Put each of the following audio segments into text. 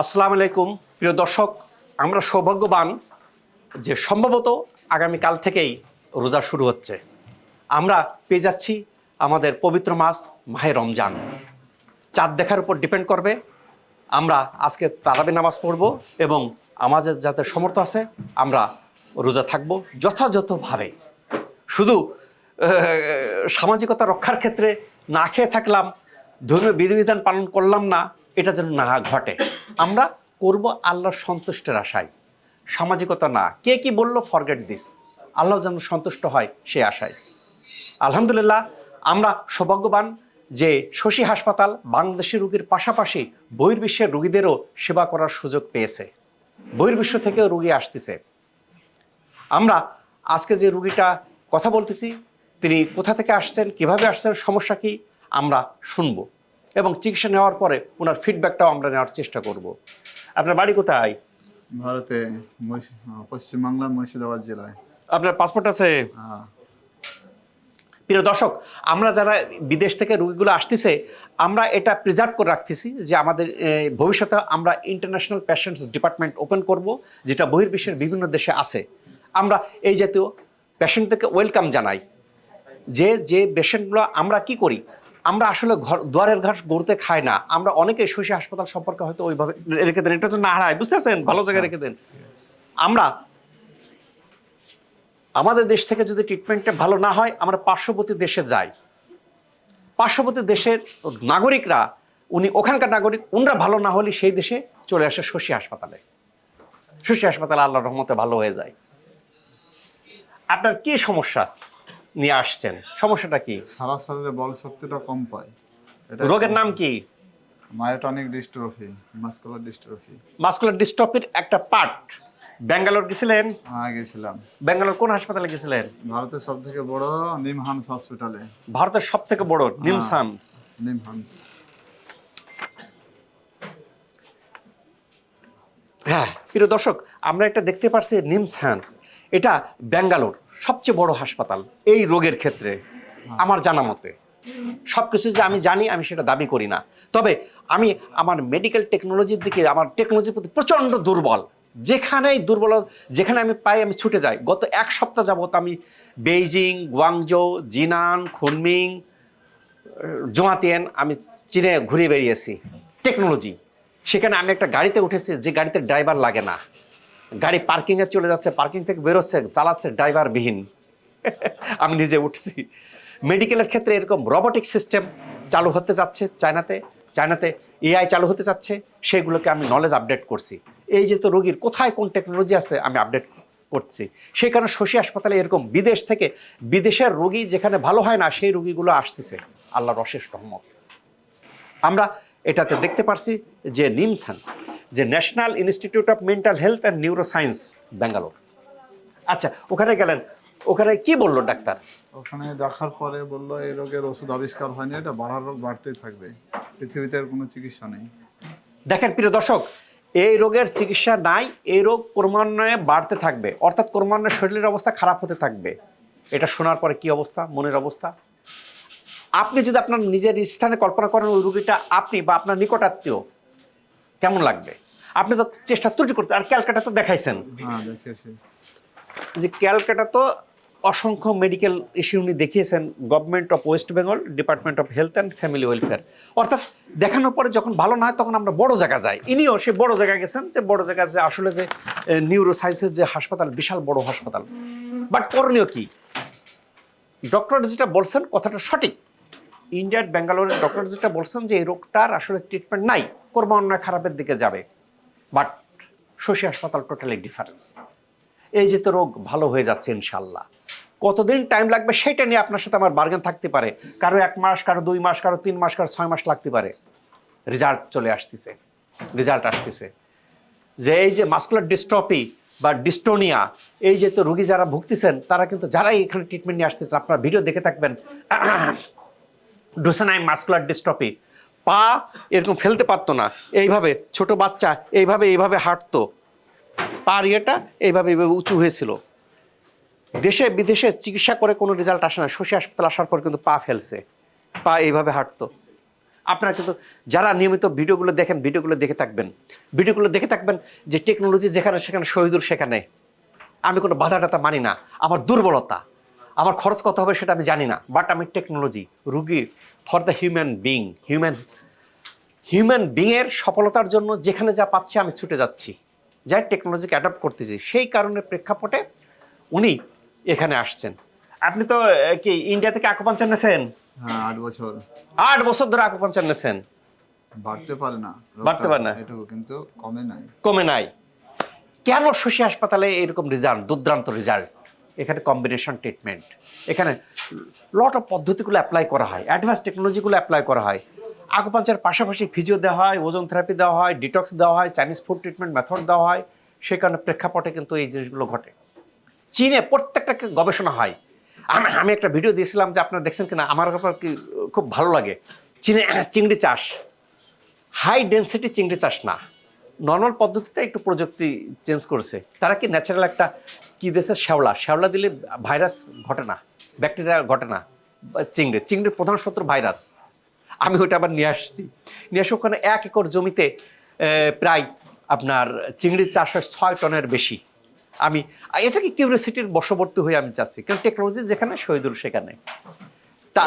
আসসালামু আলাইকুম, প্রিয় দর্শক, আমরা সৌভাগ্যবান যে সম্ভবত আগামীকাল থেকেই রোজা শুরু হচ্ছে। আমরা পেয়ে যাচ্ছি আমাদের পবিত্র মাস, মাহে রমজান। চাঁদ দেখার উপর ডিপেন্ড করবে। আমরা আজকে তারাবি নামাজ পড়ব এবং আমাদের যাতে সমর্থ আছে, আমরা রোজা থাকব যথাযথভাবে। শুধু সামাজিকতা রক্ষার ক্ষেত্রে না খেয়ে থাকলাম ধর্মীয় বিধিবিধান পালন করলাম না, এটা যেন না ঘটে। আমরা করব আল্লাহর সন্তুষ্টের আশায়। সামাজিকতা না। কে কি বলল? ফরগেট দিস আল্লাহ যেন সন্তুষ্ট হয় সে আশায়। আলহামদুলিল্লাহ, আমরা সৌভাগ্যবান যে শশী হাসপাতাল বাংলাদেশি রুগীর পাশাপাশি বহির্বিশ্বের রুগীদেরও সেবা করার সুযোগ পেয়েছে। বহির্বিশ্ব থেকেও রুগী আসতেছে। আমরা আজকে যে রুগীটা কথা বলতেছি, তিনি কোথা থেকে আসছেন, কীভাবে আসছেন, সমস্যা কি? আমরা শুনব। এবং চিকিৎসা নেওয়ার পরে ওনার ফিডব্যাকটাও আমরা নেওয়ার চেষ্টা করব। আপনার বাড়ি কোথায়? ভারতে পশ্চিমবাংলার মুর্শিদাবাদ জেলায়। আপনার পাসপোর্ট আছে? হ্যাঁ। প্রিয় দর্শক আমরা যারা বিদেশ থেকে রুগীগুলো আসতেছে আমরা এটা প্রিজার্ভ করে রাখতেছি যে আমাদের ভবিষ্যতে আমরা ইন্টারন্যাশনাল পেশেন্টস ডিপার্টমেন্ট ওপেন করব যেটা বহির্বিশ্বের বিভিন্ন দেশে আছে। আমরা এই জাতীয় পেশেন্টদেরকে ওয়েলকাম জানাই। যে যে পেশেন্টগুলো আমরা কি করি আমরা আসলে ঘর দুয়ারের ঘাস গড়তে খাই না। আমরা অনেকে শশী হাসপাতাল সম্পর্কে হয়তো ওইভাবে রেখে দেন। এটা না হারায় বুঝতে পারছেন? ভালো জায়গায় রেখে দেন। আমরা আমাদের দেশ থেকে যদি ট্রিটমেন্টটা ভালো না হয় আমরা পার্শ্ববর্তী দেশে যাই। পার্শ্ববর্তী দেশের নাগরিকরা উনি ওখানকার নাগরিক উনরা ভালো না হলে সেই দেশে চলে আসে শশী হাসপাতালে। শশী হাসপাতালে আল্লাহর রহমতে ভালো হয়ে যায়। আপনার কি সমস্যা? নিয়ে আসছেন। সমস্যাটা কি? সারা শরীরে বল শক্তিটা কম পায়। এটা রোগের নাম কি? Myotonic dystrophy muscular dystrophy muscular ডিস্ট্রফির একটা পার্ট ব্যাঙ্গালোর গেছিলেন? হ্যাঁ গেছিলাম। ব্যাঙ্গালোর কোন হাসপাতালে গেছিলেন? ভারতের সব থেকে বড় নিমহান্স হসপিটালে ভারতের সব থেকে বড় নিমসামস নিমহান্স। হ্যাঁ প্রিয় দর্শক আমরা এটা দেখতে পারছি নিমস হ্যান এটা ব্যাঙ্গালোর। সবচেয়ে বড় হাসপাতাল এই রোগের ক্ষেত্রে, আমার জানা মতে। সব কিছু যে আমি জানি, আমি সেটা দাবি করি না। তবে আমি আমার মেডিকেল টেকনোলজির দিকে, আমার টেকনোলজির প্রতি প্রচণ্ড দুর্বল। যেখানেই দুর্বল, যেখানে আমি পাই, আমি ছুটে যাই। গত এক সপ্তাহ যাবত আমি বেইজিং গুয়াংজো জিনান, খুনমিং জোয়াতিয়ান আমি চীনে ঘুরে বেরিয়েছি টেকনোলজি সেখানে আমি একটা গাড়িতে উঠেছি, যে গাড়িতে ড্রাইভার লাগে না। গাড়ি পার্কিংয়ে চলে যাচ্ছে, পার্কিং থেকে বেরোচ্ছে, চালাচ্ছে, ড্রাইভারবিহীন। আমি নিজে উঠছি। মেডিকেলের ক্ষেত্রে এরকম রোবোটিক সিস্টেম চালু হতে যাচ্ছে চায়নাতে চায়নাতে এআই চালু হতে যাচ্ছে, সেগুলোকে আমি নলেজ আপডেট করছি। এই যে তো রোগীর কোথায় কোন টেকনোলজি আছে, আমি আপডেট করছি। সেই কারণে শশী হাসপাতালে এরকম বিদেশ থেকে, বিদেশের রোগী যেখানে ভালো হয় না, সেই রোগীগুলো আসতেছে। আল্লাহর অশেষ রহমত। আমরা এটাতে দেখতে পারছি যে নিমসান্স যে national institute of mental health and neuroscience Bangalore আচ্ছা ওখানে গেলেন। ওখানে কি বলল ডাক্তার? ওখানে দেখার পরে বলল এই রোগের ওষুধ আবিষ্কার হয়নি এটা বাড়ার রোগ বাড়তেই থাকবে। পৃথিবীতে এর কোনো চিকিৎসা নেই। দেখেন প্রিয় দর্শক এই রোগের চিকিৎসা নাই এই রোগ ক্রমান্বয়ে বাড়তে থাকবে। অর্থাৎ ক্রমান্বয়ে শরীরের অবস্থা খারাপ হতে থাকবে। এটা শোনার পরে কি অবস্থা? মনের অবস্থা? আপনি যদি আপনার নিজের স্থানে কল্পনা করেন ওই রুগীটা আপনি বা আপনার নিকটাত্মীয় কেমন লাগবে? আপনি তো চেষ্টা ত্রুটি করতে আর ক্যালকাটা তো দেখাইছেন। হ্যাঁ যে ক্যালকাটা তো অসংখ্য মেডিকেল ইস্যু উনি দেখিয়েছেন government of West Bengal department of health and family welfare অর্থাৎ দেখানোর পরে যখন ভালো না হয় তখন আমরা বড় জায়গা যাই। ইনিও সে বড় জায়গায় গেছেন যে বড় জায়গায় যে আসলে যে নিউরো সায়েন্সের যে হাসপাতাল বিশাল বড় হাসপাতাল। বাট করণীয় কি? ডক্টর যেটা বলছেন কথাটা সঠিক। ইন্ডিয়ার ব্যাঙ্গালোরের ডক্টর যেটা বলছেন যে এই রোগটার আসলে ট্রিটমেন্ট নাই, ক্রমান্বয়ে খারাপের দিকে যাবে। বাট শশী হাসপাতাল টোটালি ডিফারেন্স এই যে তো রোগ ভালো হয়ে যাচ্ছে ইনশাল্লাহ। কতদিন টাইম লাগবে সেটা নিয়ে আপনার সাথে আমার বার্গেন থাকতে পারে। কারও এক মাস, কারও দুই মাস, কারও তিন মাস, কারও ছয় মাস লাগতে পারে। রেজাল্ট চলে আসতেছে। রেজাল্ট আসতেছে। যে এই যে মাস্কুলার ডিস্ট্রপি বা ডিস্টোনিয়া এই যে তো রুগী যারা ভুগতেছেন, তারা কিন্তু যারাই এখানে ট্রিটমেন্ট নিয়ে আসতেছে, আপনার ভিডিও দেখে থাকবেন। ডোসেনাই মাস্কুলার ডিস্ট্রপি পা এরকম ফেলতে পারতো না। এইভাবে ছোট বাচ্চা এইভাবে এইভাবে হাঁটতো। পার ইয়েটা এইভাবে এইভাবে উঁচু হয়েছিল। দেশে বিদেশে চিকিৎসা করে কোনো রেজাল্ট আসে না। শশী হাসপাতাল আসার পর কিন্তু পা ফেলছে। পা এইভাবে হাঁটতো। আপনারা কিন্তু যারা নিয়মিত ভিডিওগুলো দেখেন, ভিডিওগুলো দেখে থাকবেন। ভিডিওগুলো দেখে থাকবেন যে টেকনোলজি যেখানে সেখানে, শহীদুল সেখানে। আমি কোনো বাধা টাধা মানি না। আমার দুর্বলতা। আমার খরচ কত হবে সেটা আমি জানি না বাট আমি টেকনোলজি রুগী for the human being human human বিংয়ের সফলতার জন্য যেখানে যা পাচ্ছি আমি ছুটে যাচ্ছি যাই টেকনোলজিকে অ্যাডাপ্ট করতেছি সেই কারণে প্রেক্ষাপটে উনি এখানে আসছেন। আপনি তো কি ইন্ডিয়া থেকে আকুপাঞ্চার নেছেন? হ্যাঁ আট বছর। আট বছর ধরে আকুপাঞ্চার নেছেন? বাড়তে পারে না। বাড়তে পারে না। এটুকু কিন্তু কমে নাই। কমে নাই। কেন শশী হাসপাতালে এরকম রেজাল্ট দুর্দান্ত রেজাল্ট এখানে কম্বিনেশন ট্রিটমেন্ট এখানে লট অফ পদ্ধতিগুলো অ্যাপ্লাই করা হয় অ্যাডভান্স টেকনোলজিগুলো অ্যাপ্লাই করা হয়। আকুপাঞ্চার পাশাপাশি ফিজিও দেওয়া হয় ওজন থেরাপি দেওয়া হয় ডিটক্স দেওয়া হয় চাইনিজ ফুড ট্রিটমেন্ট মেথড দেওয়া হয়, সে কারণে প্রেক্ষাপটে কিন্তু এই জিনিসগুলো ঘটে। চীনে প্রত্যেকটা গবেষণা হয়। আমি আমি একটা ভিডিও দিয়েছিলাম যে আপনারা দেখছেন কিনা, আমার ব্যাপার কি খুব ভালো লাগে। চীনে চিংড়ি চাষ। হাই ডেন্সিটি চিংড়ি চাষ না। নর্মাল পদ্ধতিতে একটু প্রযুক্তি চেঞ্জ করেছে। তারা কি ন্যাচারাল একটা কি দেশে শ্যাওলা। শ্যাওলা দিলে ভাইরাস ঘটে না, ব্যাকটেরিয়া ঘটে না, চিংড়ি। চিংড়ির প্রধান শত্রু ভাইরাস। আমি ওটা আবার নিয়ে আসছি। নিয়ে এসে ওখানে এক একর জমিতে প্রায় আপনার চিংড়ির চাষ হয় ছয় টনের বেশি। আমি এটা কি কিউরিয়াসিটির বশবর্তী হয়ে আমি চাচ্ছি। কারণ টেকনোলজি যেখানে, শহীদুল সেখানে। তা,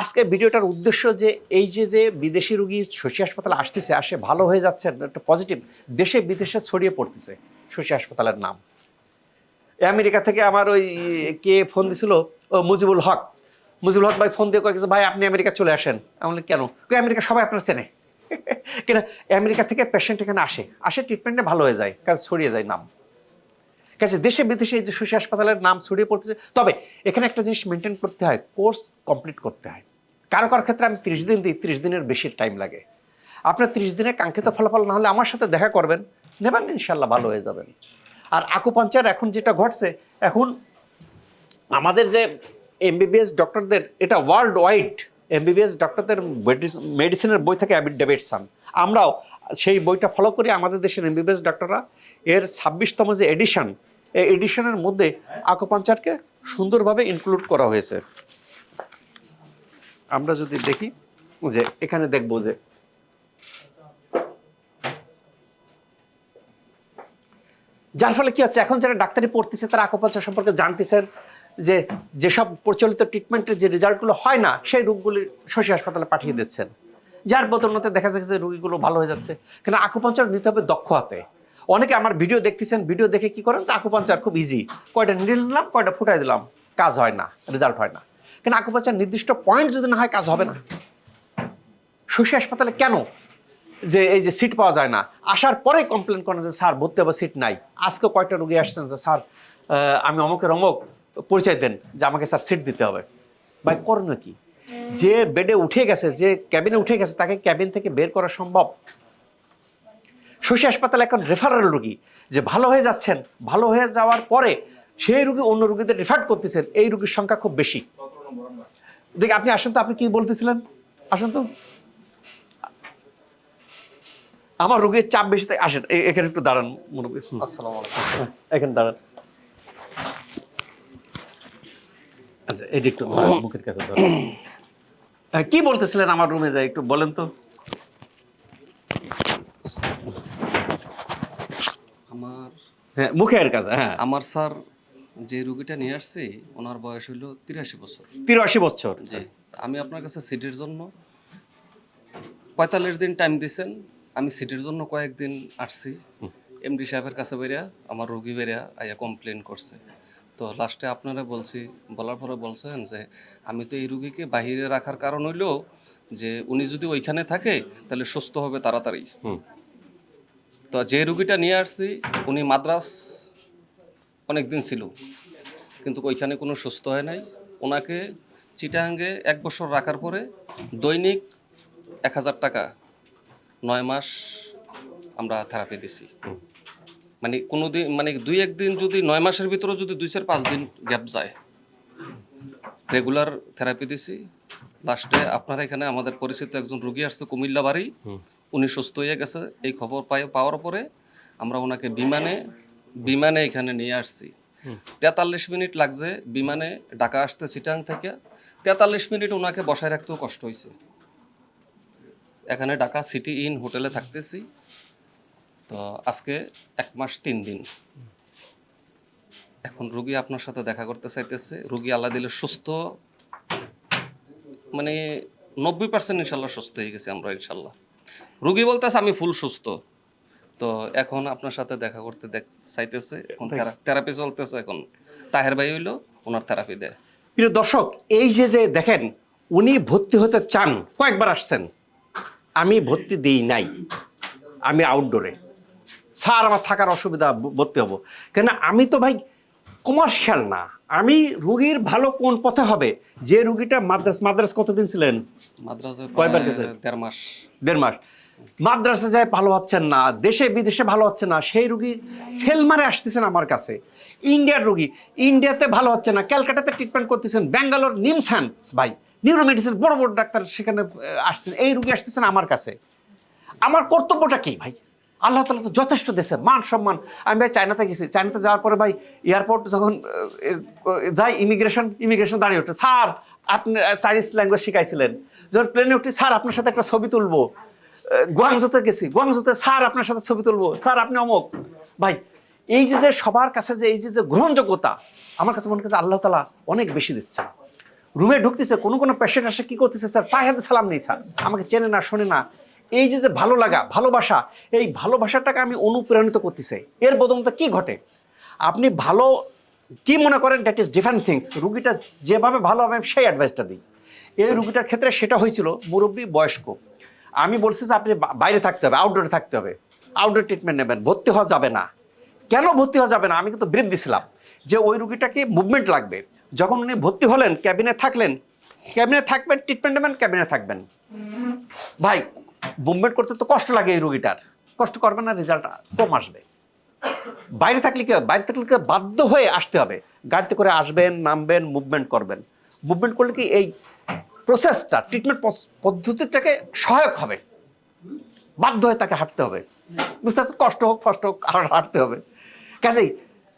আজকে ভিডিওটার উদ্দেশ্য যে, এই যে যে বিদেশি রুগী শশী হাসপাতালে আসতেছে, আসে ভালো হয়ে যাচ্ছে, একটা পজিটিভ দেশে বিদেশে ছড়িয়ে পড়তেছে শশী হাসপাতালের নাম। আমেরিকা থেকে আমার ওই কে ফোন দিছিল? মুজিবুল হক। মুজিবুল হক ভাই ফোন দিয়ে কয়েছে ভাই, আপনি আমেরিকা চলে আসেন। আমি কেন? আমেরিকা সবাই আপনার চেনে। কেন, আমেরিকা থেকে পেশেন্ট এখানে আসে। আসে ট্রিটমেন্টে ভালো হয়ে যায় কাজ ছড়িয়ে যায় নাম। কাছে দেশে বিদেশে এই যে শশী হাসপাতালের নাম ছড়িয়ে পড়তেছে, তবে এখানে একটা জিনিস মেনটেন করতে হয় কোর্স কমপ্লিট করতে হয়। কারও কারও ক্ষেত্রে আমি ত্রিশ দিন দিই, ত্রিশ দিনের বেশি টাইম লাগে। আপনার ত্রিশ দিনে কাঙ্ক্ষিত ফলাফল না হলে আমার সাথে দেখা করবেন, নেবেন ইনশাল্লাহ ভালো হয়ে যাবেন। আর আকুপাঞ্চার এখন যেটা ঘটছে, এখন আমাদের যে এমবিবিএস ডক্টরদের এটা ওয়ার্ল্ড ওয়াইড এমবিবিএস ডক্টরদের মেডিসিনের বই থাকে অ্যাবিড ডেভিডসন আমরাও সেই বইটা ফলো করি আমাদের দেশের এমবিবিএস ডক্টররা এর ছাব্বিশতম যে এডিশন এই এডিশনের মধ্যে আকুপাঞ্চারকে সুন্দরভাবে ইনক্লুড করা হয়েছে। আমরা যদি দেখি যে এখানে দেখব যে যার ফলে কি হচ্ছে? এখন যারা ডাক্তারি পড়তেছে, তারা আকুপাঞ্চার সম্পর্কে জানতেছেন যে যেসব প্রচলিত ট্রিটমেন্টের যে রেজাল্টগুলো হয় না, সেই রোগগুলি শশী হাসপাতালে পাঠিয়ে দিচ্ছেন। যার বদলতে দেখা যাচ্ছে যে রোগীগুলো ভালো হয়ে যাচ্ছে। কিন্তু আকুপাঞ্চার নিতে হবে দক্ষ হাতে। অনেকে আমার ভিডিও দেখতেছেন ভিডিও দেখে কি করেন? যে আকুপাঞ্চার খুব ইজি কয়টা নিডল দিলাম কয়টা ফুটাই দিলাম। কাজ হয় না রেজাল্ট হয় না। কিন্তু আকুপাঞ্চার নির্দিষ্ট পয়েন্ট যদি না হয়, কাজ হবে না। শশী হাসপাতালে কেন? যে এই যে সিট পাওয়া যায় না। আসার পরে কমপ্লেন করেন যে, স্যার, ভর্তি হবে সিট নাই। আজকে কয়েকটা রুগী আসছেন যে, স্যার আমি অমকের অমক, পরিচয় দেন যে, আমাকে স্যার সিট দিতে হবে। ভাই, করণীয় কি? যে বেডে উঠে গেছে, যে ক্যাবিনে উঠে গেছে, তাকে ক্যাবিন থেকে বের করা সম্ভব। শশী হাসপাতালে এখন রেফারেল রুগী, যে ভালো হয়ে যাচ্ছেন, ভালো হয়ে যাওয়ার পরে সেই রুগী অন্য রুগীদের রেফার করতেছেন, এই রুগীর সংখ্যা খুব বেশি। দেখি, আপনি আসেন তো, আপনি কি বলতেছিলেন? আসেন তো। আমার রোগীর চাপ বেশি তাই আসেন এখানে একটু দাঁড়ান মুরব্বী। হুম, আসসালামু আলাইকুম। হ্যাঁ, এখানে দাঁড়ান। আচ্ছা এটি একটু মুখের কাছে হ্যাঁ, কি বলতেছিলেন আমার রুমে যাই একটু বলেন তো। আমার হ্যাঁ মুখের কাছে হ্যাঁ। আমার স্যার যে রুগীটা নিয়ে আসছি ওনার বয়স হলো তিরাশি বছর। তিরাশি বছর। জি। আমি আপনার কাছে সিটির জন্য পঁয়তাল্লিশ দিন টাইম দিছেন আমি সিটির জন্য কয়েকদিন আসছি। এমডি সাহেবের কাছে বেরিয়া আমার রুগী বেরিয়া আইয়া কমপ্লেন করছে। তো লাস্টে আপনারা বলছি বলার পরে বলছেন যে আমি তো এই রুগীকে বাহিরে রাখার কারণ হইল যে উনি যদি ওইখানে থাকে তাহলে সুস্থ হবে তাড়াতাড়ি। তো যে রুগীটা নিয়ে আসছি উনি মাদ্রাস অনেক দিন ছিল কিন্তু ওইখানে কোনো সুস্থ হয় নাই। ওনাকে চিটাহাঙ্গে এক বছর রাখার পরে দৈনিক এক হাজার টাকা নয় মাস আমরা থেরাপি দিছি। মানে কোনো দিন মানে দুই একদিন যদি নয় মাসের ভিতরে যদি দুই চার পাঁচ দিন গ্যাপ যায় রেগুলার থেরাপি দিছি। লাস্টে আপনার এখানে আমাদের পরিচিত একজন রুগী আসছে কুমিল্লা বাড়ি উনি সুস্থ হয়ে গেছে। এই খবর পাই পাওয়ার পরে আমরা ওনাকে বিমানে বিমানে এখানে নিয়ে আসছি। তেতাল্লিশ মিনিট লাগছে বিমানে ঢাকা আসতে চিটাং থেকে। তেতাল্লিশ মিনিট ওনাকে বসায় রাখতেও কষ্ট হয়েছে। এখানে ঢাকা সিটি ইন হোটেলে থাকতেছি। তো আজকে এক মাস তিন দিন। এখন রুগী আপনার সাথে দেখা করতে চাইতেছে। রুগী আল্লাহ দিলে সুস্থ মানে নব্বই পার্সেন্ট ইনশাল্লাহ সুস্থ হয়ে গেছি আমরা ইনশাল্লাহ। রুগী বলতেছে আমি ফুল সুস্থ। তো এখন আপনার সাথে দেখা করতে দেখ চাইতেছে। এখন থেরাপি চলতেছে এখন। তাহের ভাই হইল ওনার থেরাপি দেয়। প্রিয় দর্শক এই যে যে দেখেন উনি ভর্তি হতে চান কয়েকবার আসছেন। আমি ভর্তি দিই নাই। আমি আউটডোরে স্যার আমার থাকার অসুবিধা ভর্তি হব। কেন আমি তো ভাই কমার্শিয়াল না। আমি রুগীর ভালো কোন পথে হবে? যে রুগীটা মাদ্রাস মাদ্রাস কতদিন ছিলেন? মাদ্রাসে কয়বার গেছেন? দেড় মাস। দেড় মাস। মাদ্রাসা যায় ভালো হচ্ছেন না দেশে বিদেশে ভালো হচ্ছে না সেই রুগী ফেল মারে আসতেছেন আমার কাছে। ইন্ডিয়ার রুগী ইন্ডিয়াতে ভালো হচ্ছে না। ক্যালকাটাতে ট্রিটমেন্ট করতেছেন ব্যাঙ্গালোর নিমস হ্যান্ডস ভাই। নিউরো মেডিসিন বড় বড় ডাক্তার সেখানে আসছেন এই রুগী আসতেছেন আমার কাছে। আমার কর্তব্যটা কি ভাই? আল্লাহ তালা তো যথেষ্ট দেশে মান সম্মান। আমি ভাই চায়নাতে গেছি। চায়নাতে যাওয়ার পরে ভাই এয়ারপোর্ট যখন যাই ইমিগ্রেশন ইমিগ্রেশন দাঁড়িয়ে ওঠে স্যার, আপনি চাইনিজ ল্যাঙ্গুয়েজ শিখাইছিলেন। যখন প্লেনে উঠি, স্যার, আপনার সাথে একটা ছবি তুলবো। গুয়াংজোতে গেছি। গুয়াংজোতে স্যার, আপনার সাথে ছবি তুলবো। স্যার, আপনি অমুক? ভাই, এই যে যে সবার কাছে যে, এই যে যে গ্রহণযোগ্যতা, আমার কাছে মনে করছে আল্লাহ তালা অনেক বেশি দিচ্ছে রুমে ঢুকতেছে, কোনো কোনো পেশেন্ট আসে কি করতেছে, স্যার, পায়ে হাতে সালাম নেই, স্যার। আমাকে চেনে না, শোনে না। এই যে যে ভালো লাগা, ভালোবাসা, এই ভালোবাসাটাকে আমি অনুপ্রাণিত করতেছে। এর বদলতে কি ঘটে? আপনি ভালো, কি মনে করেন দ্যাট ইজ ডিফারেন্ট থিংস রুগীটা যেভাবে ভালো হবে, সেই অ্যাডভাইসটা দিই। এই রুগীটার ক্ষেত্রে সেটা হয়েছিল মুরব্বী বয়স্ক। আমি বলছি যে আপনি বাইরে থাকতে হবে আউটডোরে থাকতে হবে। আউটডোর ট্রিটমেন্ট নেবেন, ভর্তি হওয়া যাবে না। কেন ভর্তি হওয়া যাবে না? আমি কিন্তু ব্রিফ দিছিলাম যে ওই রুগীটাকে মুভমেন্ট লাগবে। যখন উনি ভর্তি হলেন, ক্যাবিনে থাকলেন, ক্যাবিনে থাকবেন ট্রিটমেন্ট নেবেন, ক্যাবিনে থাকবেন। ভাই মুভমেন্ট করতে তো কষ্ট লাগে এই রুগীটার। কষ্ট করবে না রেজাল্ট কম আসবে। বাইরে থাকলে কি বাইরে থাকলে কি বাধ্য হয়ে আসতে হবে? গাড়িতে করে আসবেন, নামবেন মুভমেন্ট করবেন। মুভমেন্ট করলে কি এই প্রসেসটা ট্রিটমেন্ট পদ্ধতিটাকে সহায়ক হবে? বাধ্য হয়ে তাকে হাঁটতে হবে। বুঝতে পারছেন? কষ্ট হোক কষ্ট হোক আর হাঁটতে হবে। কাজেই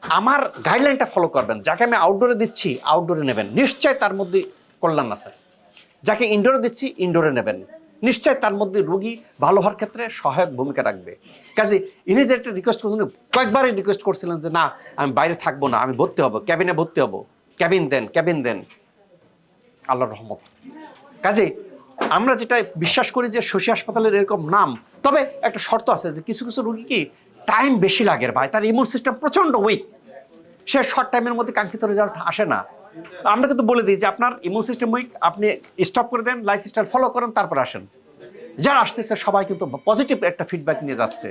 আমার গাইডলাইনটা ফলো করবেন। যাকে আমি আউটডোরে দিচ্ছি আউটডোরে নেবেন। নিশ্চয় তার মধ্যে কল্যাণ আছে। যাকে ইনডোরে দিচ্ছি ইনডোরে নেবেন। নিশ্চয় তার মধ্যে রোগী ভালো হওয়ার ক্ষেত্রে সহায়ক ভূমিকা রাখবে। কাজে, ইনি যে একটা রিকোয়েস্ট করছেন কয়েকবারই রিকোয়েস্ট করছিলেন যে, না, আমি বাইরে থাকব না, আমি ভর্তি হব ক্যাবিনে ভর্তি হব। ক্যাবিন দেন ক্যাবিন দেন। আল্লাহর রহমত। কাজে, আমরা যেটা বিশ্বাস করি যে শশী হাসপাতালের এরকম নাম, তবে একটা শর্ত আছে যে, কিছু কিছু রুগী কি টাইম বেশি লাগে ভাই, তার ইমিউন সিস্টেম প্রচণ্ড উইক সে শর্ট টাইমের মধ্যে কাঙ্ক্ষিত রেজাল্ট আসে না। আমরা কিন্তু বলে দিই যে আপনার ইমিউন সিস্টেম উইক আপনি স্টপ করে দেন লাইফ স্টাইল ফলো করেন, তারপর আসেন। যারা আসতেছে, সবাই কিন্তু পজিটিভ একটা ফিডব্যাক নিয়ে যাচ্ছে।